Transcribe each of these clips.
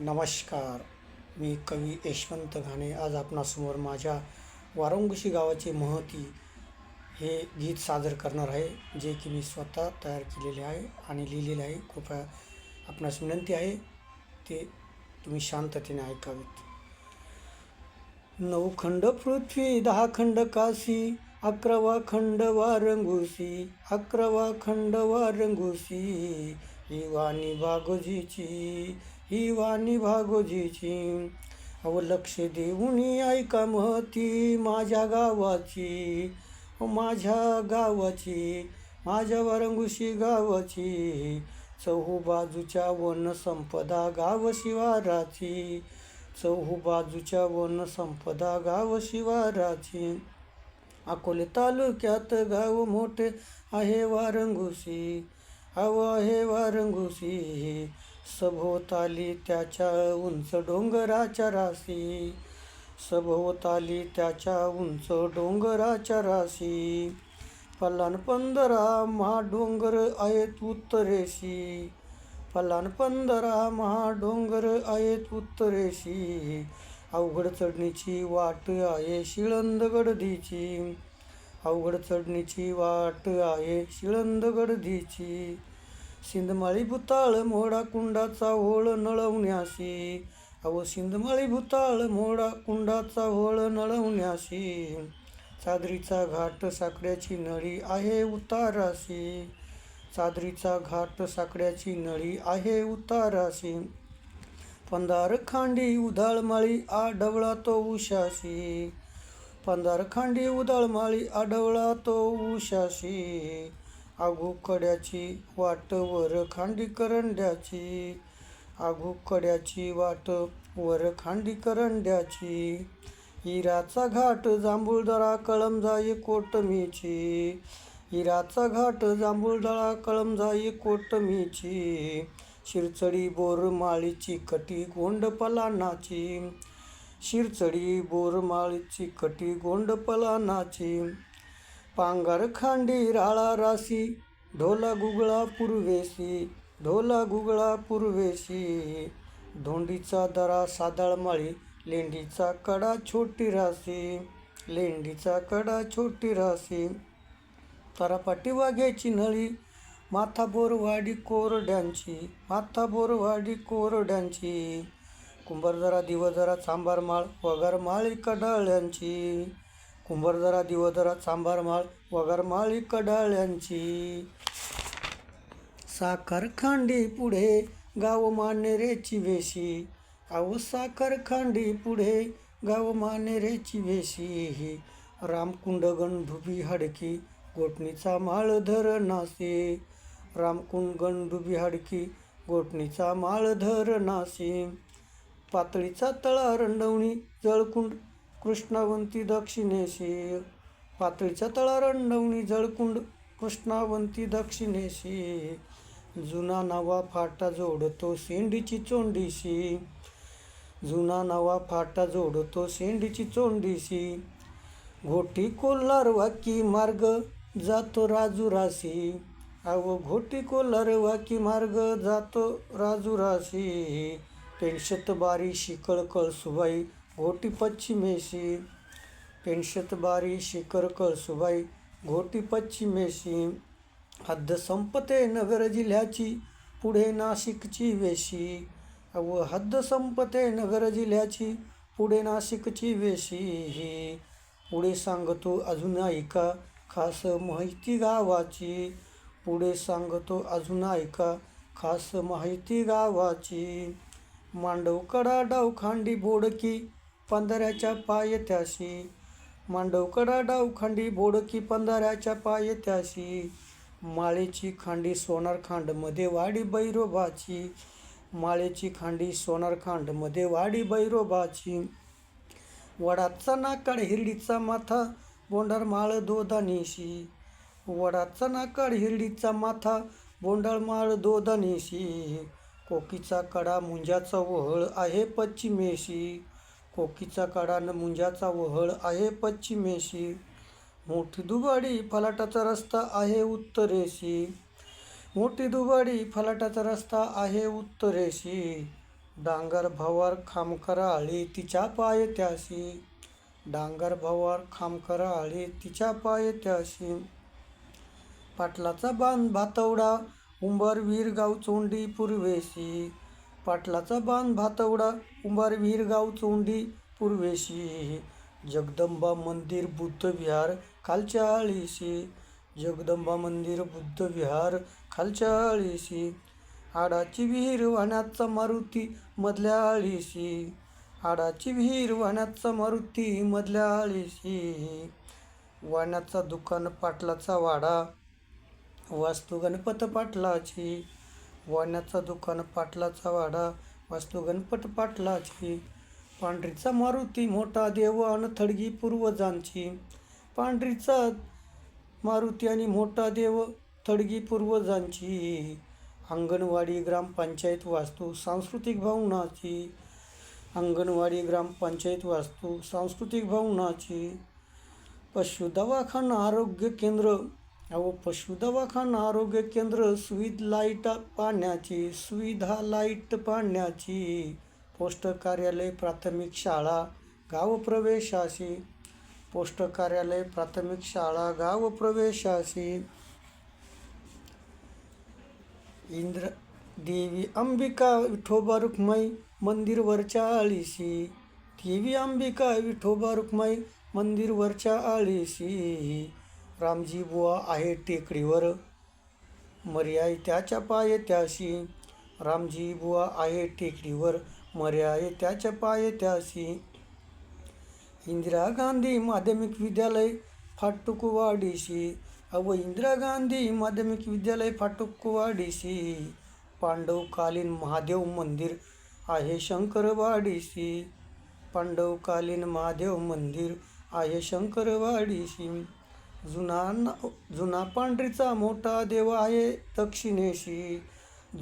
नमस्कार. मी कवी यशवंत घाणे. आज आपणासमोर माझ्या वारंगुशी गावाचे महती हे गीत सादर करणार आहे जे की मी स्वतः तयार केलेले आहे आणि लिहिलेले आहे. कृपया आपणास विनंती आहे ते तुम्ही शांततेने ऐकावेत. नऊ खंड पृथ्वी दहा खंड काशी अकरावा खंड वारंगुसी अकरावा खंड वारंगुसी ही वाणी भागोजीची ही वाणी भागोजीची. अव लक्ष देऊनी ऐका महती माझ्या गावाची. माझ्या गावाची माझ्या वारंगुशी गावाची. चहू बाजूच्या वन संपदा गाव शिवाराची. चहू बाजूच्या वन संपदा गाव शिवाराची. अकोले तालुक्यात गाव मोठे आहे वारंगुशी. अव आहे वारंगुशी. सभोवताली त्याच्या उंच डोंगराच्या राशी. सभोवताली त्याच्या उंच डोंगराच्या राशी. पल्लान पंधरा महाडोंगर आहेत उत्तरेशी. पल्लान पंधरा महाडोंगर आहेत उत्तरेशी. अवघड चढणीची वाट आहे शिळंद गडदीची अवघड चढणीची वाट आहे शिळंद गडदीची सिंधमाळी भुताळ मोडा कुंडाचा होळ नळवण्याशी. अहो सिंधमाळी भुताळ मोडा कुंडाचा होळ नळवण्याशी. चादरीचा घाट साकड्याची नळी आहे उताराशी. चादरीचा घाट साकड्याची नळी आहे उताराशी. पंधार खांडी उधाळमाळी आढवळा तो उशाशी पंधार खांडी उधाळमाळी आढवळा तो उशाशी आगू कड्याची वाट वर खांडी करंड्याची. आगू कड्याची वाट वर खांडी करंड्याची. हिराचा घाट जांभूळदरा कळमजाई कोटमीची. हिराचा घाट जांभूळदळा कळमजाई कोटमीची. शिरचडी बोरमाळीची कटी गोंड पलानाची. शिरचडी बोरमाळीची कटी गोंड पलानाची. पांगर खांडी राळा राशी ढोला गुगळा पूर्वेशी ढोला गुगळा पूर्वेशी धोंडीचा दरा सादाळ माळी लेंडीचा कडा छोटी राशी लेंडीचा कडा छोटी राशी तरापाटी वाघ्याची नळी माथा बोरवाडी कोरड्यांची माथा बोरवाडी कोरड्यांची. कुंभारदरा दिवदरा चांभार माळ वगार माळी कडाळ्यांची. कुंभारदरा दिवदरा चांभार माळ वगार माळी कडाळ्यांची. साखर खांडी पुढे गाव मानेरेची वेशी अहो साखर खांडी पुढे गाव मानेरेची वेशी रामकुंड गंधुबी हडकी गोटणीचा माळ धर नासे. रामकुंड गंधुबी हडकी गोटणीचा माळ धर नासे. पातळीचा तळा रंडवणी जळकुंड कृष्णावंती दक्षिणेशी पातळीच्या तळा रंडवणी जळकुंड कृष्णावंती दक्षिणेशी जुना नवा फाटा जोडतो शेंडीची चोंडीशी जुना नवा फाटा जोडतो शेंडीची चोंडीशी घोटी कोल्हार वाकी मार्ग जातो राजुराशी अहो घोटी कोल्हार वाकी मार्ग जातो राजुराशी पेनशत बारी शिकळ कळसुबाई घोटी पश्चिमेशी पेनशत बारी शिखर कळसुबाई घोटी पश्चिमेशी हद्द संपते नगर जिल्ह्याची पुढे नाशिकची वेशी. व हद्द संपते नगर जिल्ह्याची पुढे नाशिकची वेशी ही. पुढे सांगतो अजून ऐका खास माहिती गावाची. पुढे सांगतो अजून ऐका खास माहिती गावाची. मांडवकडा डावखांडी बोडकी पंधऱ्याच्या पायथ्याशी मांडवकडा डावखांडी बोडकी पंधऱ्याच्या पायथ्याशी माळेची खांडी सोनार खांडमध्ये वाडी बैरोबाची माळेची खांडी सोनार खांडमध्ये वाडी बैरोबाची वडाचा नाकाड हिरडीचा माथा बोंडार माळ दोदानीशी वडाचा नाकाड हिरडीचा माथा बोंडाळ माळ दोदानीशी कोकीचा कडा मुंजाचा वहळ आहे पश्चिमेशी. कोकीचा कडा न मुंजाचा वहळ आहे पश्चिमेशी. मोठी दुबाडी फलाटाचा रस्ता आहे उत्तरेशी. मोठी दुबाडी फलाटाचा रस्ता आहे उत्तरेशी. डांगर भवर खामकरा आळी तिच्या पाय त्याशी. डांगर भवर खामकरा आळी तिच्या पाय त्याशी. पाटलाचा बांध भातवडा उंबर गाव चोंडी पूर्वेशी. पाटलाचा बाण भातवडा उंबार गाव चोंडी पूर्वेशी. जगदंबा मंदिर बुद्ध विहार खालच्या आळीशी. जगदंबा मंदिर बुद्ध विहार खालच्या आळीशी. आडाची विहीर वाण्याचा मारुती मधल्या आळीशी. आडाची विहीर वाण्याचा मारुती मधल्या आळीशी. वाण्याचा दुकान पाटलाचा वाडा वास्तू गणपत पाटलाची. वाण्याचा दुकान पाटलाचा वाडा वास्तू गणपत पाटलाची. पांढरीचा मारुती मोठा देव आणि थडगी पूर्वजांची. पांढरीचा मारुती आणि मोठा देव थडगी पूर्वजांची. अंगणवाडी ग्रामपंचायत वास्तू सांस्कृतिक भवनाची. अंगणवाडी ग्रामपंचायत वास्तू सांस्कृतिक भवनाची. पशु दवाखाना आरोग्य केंद्र अहो पशु दवाखाना आरोग्य केंद्र सुविध लाइट पाण्याची सुविधा लाइट पाण्याची पोस्ट कार्यालय प्राथमिक शाळा गाव प्रवेशाशी पोस्ट कार्यालय प्राथमिक शाळा गाव प्रवेशाशी इंद्र देवी अंबिका विठोबा रुक्माई मंदिरवरच्या आळीशी. देवी अंबिका विठोबा रुक्माई मंदिरवरच्या आळीशी. रामजी बुवा आहे टेकडीवर. मर्याय त्याच्या पाय त्याशी. रामजी बुवा आहे टेकडीवर. मर्याय त्याच्या पाय त्याशी. इंदिरा गांधी माध्यमिक विद्यालय फाटुकवाडीशी. अव इंदिरा गांधी माध्यमिक विद्यालय फाटुकवाडीशी. पांडवकालीन महादेव मंदिर आहे शंकरवाडीशी. पांडवकालीन महादेव मंदिर आहे शंकरवाडीशी. जुना न- जुना पांढरीचा मोठा देव आहे दक्षिणेशी.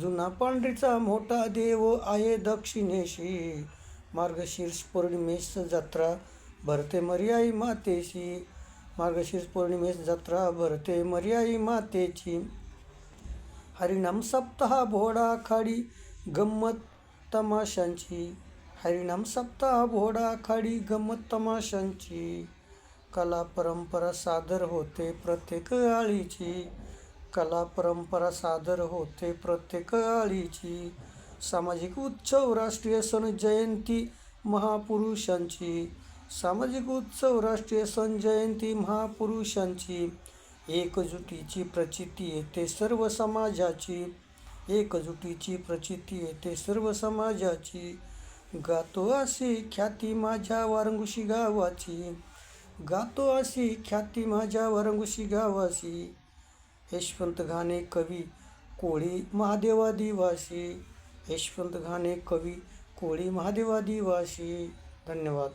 जुना पांढरीचा मोठा देव आहे दक्षिणेशी. मार्गशीर्ष पौर्णिमेस जत्रा भरते मर्याई मातेशी मार्गशीर्ष पौर्णिमेस जत्रा भरते मर्याई मातेची. हरिनाम सप्ताह भोडा खाडी गंमत तमाशांची. हरिनाम सप्ताह भोडा खाडी गंमत तमाशांची. कला परंपरा सादर होते प्रत्येक आळीची. कला परंपरा सादर होते प्रत्येक आळीची. सामाजिक उत्सव राष्ट्रीय सण जयंती महापुरुषांची. सामाजिक उत्सव राष्ट्रीय सण जयंती महापुरुषांची. एकजुटीची प्रचिती येते सर्व समाजाची. एकजुटीची प्रचिती येते सर्व समाजाची. गातो असे ख्याती माझ्या वारंगुशी गावाची. गातो अशी ख्याती माझ्या वरंगुशी गावासी यशवंत घाणे कवी कोळी महादेवादिवासी यशवंत घाणे कवी कोळी महादेवादिवासी धन्यवाद.